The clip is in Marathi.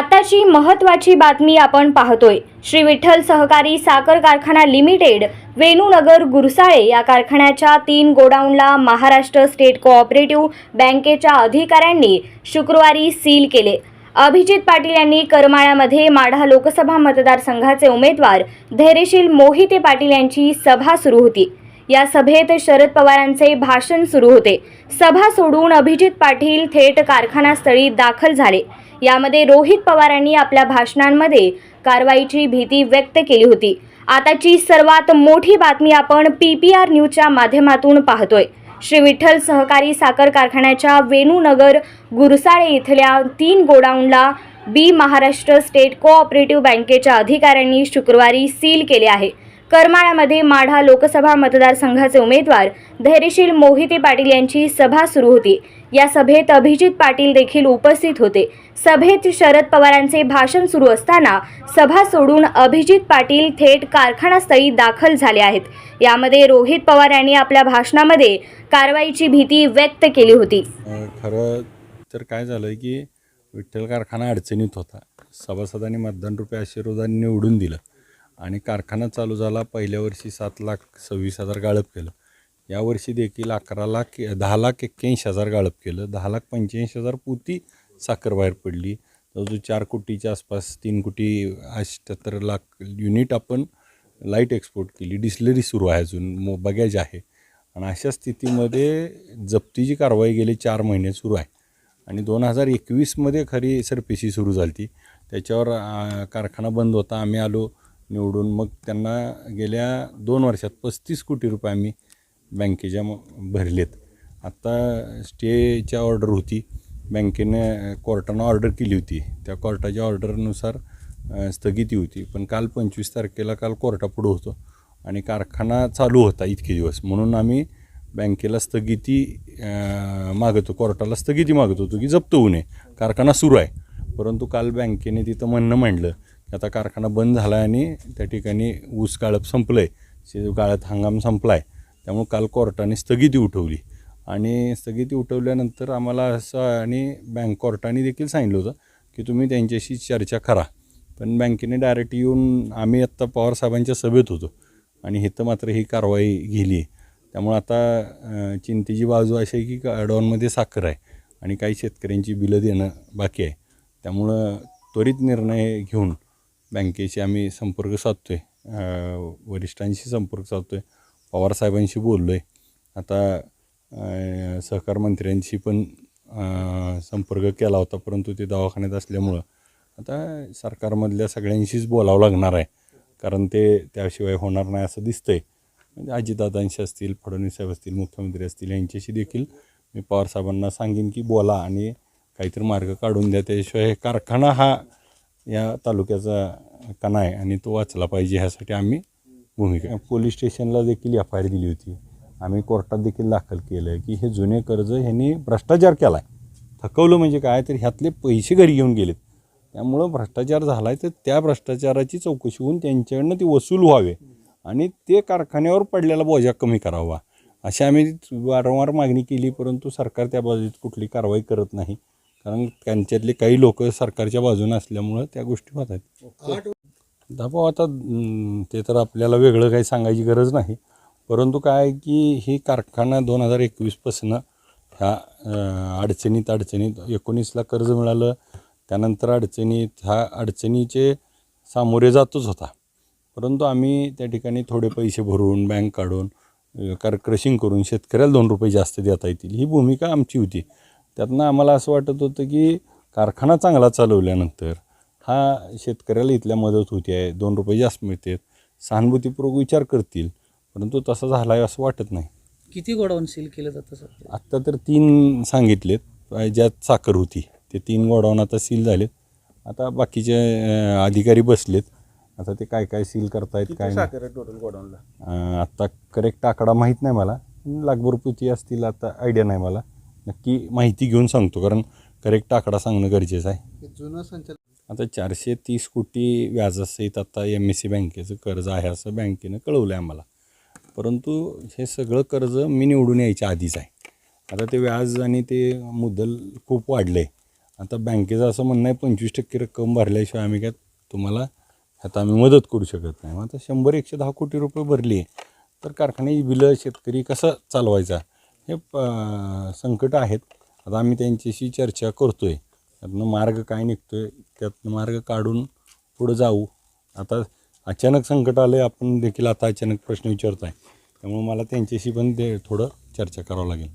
आताची महत्त्वाची बातमी आपण पाहतोय. श्री विठ्ठल सहकारी साखर कारखाना लिमिटेड वेणूनगर गुरसाळे या कारखान्याच्या तीन गोडाऊनला महाराष्ट्र स्टेट कोऑपरेटिव्ह बँकेच्या अधिकाऱ्यांनी शुक्रवारी सील केले. अभिजित पाटील यांनी करमाळ्यामध्ये माढा लोकसभा मतदारसंघाचे उमेदवार धैर्यशील मोहिते पाटील यांची सभा सुरू होती. या सभेत शरद पवारांचे भाषण सुरू होते. सभा सोडून अभिजित पाटील थेट कारखानास्थळी दाखल झाले. यामध्ये रोहित पवारांनी आपल्या भाषणांमध्ये कारवाईची भीती व्यक्त केली होती. आताची सर्वात मोठी बातमी आपण पी पी आर न्यूजच्या माध्यमातून पाहतोय. श्री विठ्ठल सहकारी साखर कारखान्याच्या वेणूनगर गुरसाळे इथल्या तीन गोडाऊनला बी महाराष्ट्र स्टेट कोऑपरेटिव्ह बँकेच्या अधिकाऱ्यांनी शुक्रवारी सील केले आहे. करमाळ्यामध्ये माढा लोकसभा मतदारसंघाचे उमेदवार धैर्यशील मोहिते पाटील यांची सभा सुरू होती. या सभेत अभिजित पाटील देखील उपस्थित होते. सभेत शरद पवारांचे भाषण सुरू असताना सभा सोडून अभिजित पाटील थेट कारखानास्थळी दाखल झाले आहेत. यामध्ये रोहित पवार यांनी आपल्या भाषणामध्ये कारवाईची भीती व्यक्त केली होती. खरं तर काय झालं आहे की विठ्ठल कारखाना अडचणीत होता. सभासदांनी मतदान रुपये आशीर्वादाने निवडून दिलं. आणि कारखाना चालू झाला पहिल्या वर्षी सात लाख सव्वीस हजार गाळप केलं. यावर्षी देखील अकरा लाख दहा लाख एक्क्याऐंशी हजार गाळप केलं. दहा लाख पंच्याऐंशी हजार पोती साखर बाहेर पडली. जवळजवळ चार कोटीच्या आसपास तीन कोटी अठ्ठ्याहत्तर लाख युनिट आपण लाइट एक्सपोर्ट केली. डिस्लरी सुरू आहे अजून मो बगॅज आहे. आणि अशा स्थितीमध्ये जप्तीची कारवाई गेले चार महिने सुरू आहे. आणि दोन हजार एकवीसमध्ये खरी सरपेशी सुरू झाली ती त्याच्यावर कारखाना बंद होता. आम्ही आलो निवडून मग त्यांना गेल्या दोन वर्षात पस्तीस कोटी रुपये आम्ही बँकेच्या भरलेत. आत्ता स्टेच्या ऑर्डर होती. बँकेने कोर्टानं ऑर्डर केली होती. त्या कोर्टाच्या ऑर्डरनुसार स्थगिती होती. पण काल पंचवीस तारखेला काल कोर्टापुढं होतो आणि कारखाना चालू होता इतके दिवस. म्हणून आम्ही बँकेला स्थगिती मागतो. कोर्टाला स्थगिती मागत होतो की जप्त होऊ नये. कारखाना सुरू आहे. परंतु काल बँकेने तिथं म्हणणं मांडलं आता कारखाना बंद झाला आहे आणि त्या ठिकाणी ऊस गाळप संपलं आहे गाळत हंगाम संपला आहे त्यामुळे काल कोर्टाने स्थगिती उठवली. आणि स्थगिती उठवल्यानंतर आम्हाला असं आणि बँक कोर्टाने देखील सांगितलं होतं की तुम्ही त्यांच्याशी चर्चा करा. पण बँकेने डायरेक्ट येऊन आम्ही आत्ता पवारसाहेबांच्या सभेत होतो आणि इथं मात्र ही कारवाई गेली आहे. त्यामुळं आता चिंतेची बाजू अशी आहे की गाडवांमध्ये साखर आहे आणि काही शेतकऱ्यांची बिलं देणं बाकी आहे. त्यामुळं त्वरित निर्णय घेऊन बँकेशी आम्ही संपर्क साधतो आहे वरिष्ठांशी संपर्क साधतो आहे पवारसाहेबांशी बोललो आहे आता सहकार मंत्र्यांशी पण संपर्क केला होता परंतु ते दवाखान्यात असल्यामुळं. आता सरकारमधल्या सगळ्यांशीच बोलावं लागणार आहे. कारण ते त्याशिवाय होणार नाही असं दिसतंय. म्हणजे अजितदादांशी असतील फडणवीस साहेब असतील मुख्यमंत्री असतील यांच्याशी देखील मी पवारसाहेबांना सांगेन की बोला आणि काहीतरी मार्ग काढून द्या. त्याशिवाय कारखाना हा या तालुक्याचा कणा आहे आणि तो वाचला पाहिजे ह्यासाठी आम्ही भूमिका पोलीस स्टेशनला देखील एफ आय आर दिली होती. आम्ही कोर्टात देखील दाखल केलं आहे की हे जुने कर्ज ह्यांनी भ्रष्टाचार केला आहे थकवलं म्हणजे काय? तर ह्यातले पैसे घरी घेऊन गेलेत. त्यामुळं भ्रष्टाचार झाला आहे तर त्या भ्रष्टाचाराची चौकशी होऊन त्यांच्याकडनं ती वसूल व्हावे आणि ते कारखान्यावर पडलेला बोजा कमी करावा. अशी आम्ही वारंवार मागणी केली परंतु सरकार त्या बाबतीत कुठली कारवाई करत नाही. कारण त्यांच्यातले काही लोक सरकारच्या बाजूने असल्यामुळं त्या गोष्टी होत आहेत. दाबा आता ते तर आपल्याला वेगळं काही सांगायची गरज नाही. परंतु काय आहे की ही कारखाना दोन हजार एकवीसपासनं ह्या अडचणीत अडचणीत एकोणीसला कर्ज मिळालं. त्यानंतर अडचणीत ह्या अडचणीचे सामोरे जातच होता. परंतु आम्ही त्या ठिकाणी थोडे पैसे भरून बँक काढून कार क्रशिंग करून शेतकऱ्याला दोन रुपये जास्त देता येतील. ही भूमिका आमची होती. त्यातनं आम्हाला असं वाटत होतं की कारखाना चांगला चालवल्यानंतर हा शेतकऱ्याला इथल्या मदत होती आहे दोन रुपये जास्त मिळतात सहानुभूतीपूर्वक विचार करतील परंतु तसं झाला आहे असं वाटत नाही. किती गोडाऊन सील केलं जातं सर? आत्ता तर तीन सांगितलेत ज्यात साखर होती ते तीन गोडाऊन आता सील झालेत. आता बाकीचे अधिकारी बसलेत आता ते काय काय सील करतायत काय. टोटल गोडाऊनला? अं, आत्ता करेक्ट आकडा माहीत नाही मला लाखभर पोती असतील आता आयडिया नाही मला. नक्की माहिती घेऊन सांगतो कारण करेक्ट आकडा सांगणं गरजेचं आहे. जुनं संचालक आता चारशे तीस कोटी व्याजासहित आता एम एस सी बँकेचं कर्ज आहे असं बँकेनं कळवलं आहे आम्हाला. परंतु हे सगळं कर्ज मी निवडून यायच्या आधीच आहे. आता ते व्याज आणि ते मुद्दल खूप वाढलं आहे आता बँकेचं असं म्हणणं आहे पंचवीस टक्के रक्कम भरल्याशिवाय आम्ही काय तुम्हाला ह्यात आम्ही मदत करू शकत नाही. मग आता शंभर एकशे दहा कोटी रुपये भरली तर कारखान्याची बिलं शेतकरी कसं चालवायचा? हे प संकट आहेत. आता आम्ही त्यांच्याशी चर्चा करतो आहे त्यातनं मार्ग काय निघतो आहे त्यातनं मार्ग काढून पुढं जाऊ. आता अचानक संकट आलं आहे आपण देखील आता अचानक प्रश्न विचारतो आहे त्यामुळे मला त्यांच्याशी पण ते थोडं चर्चा करावं लागेल.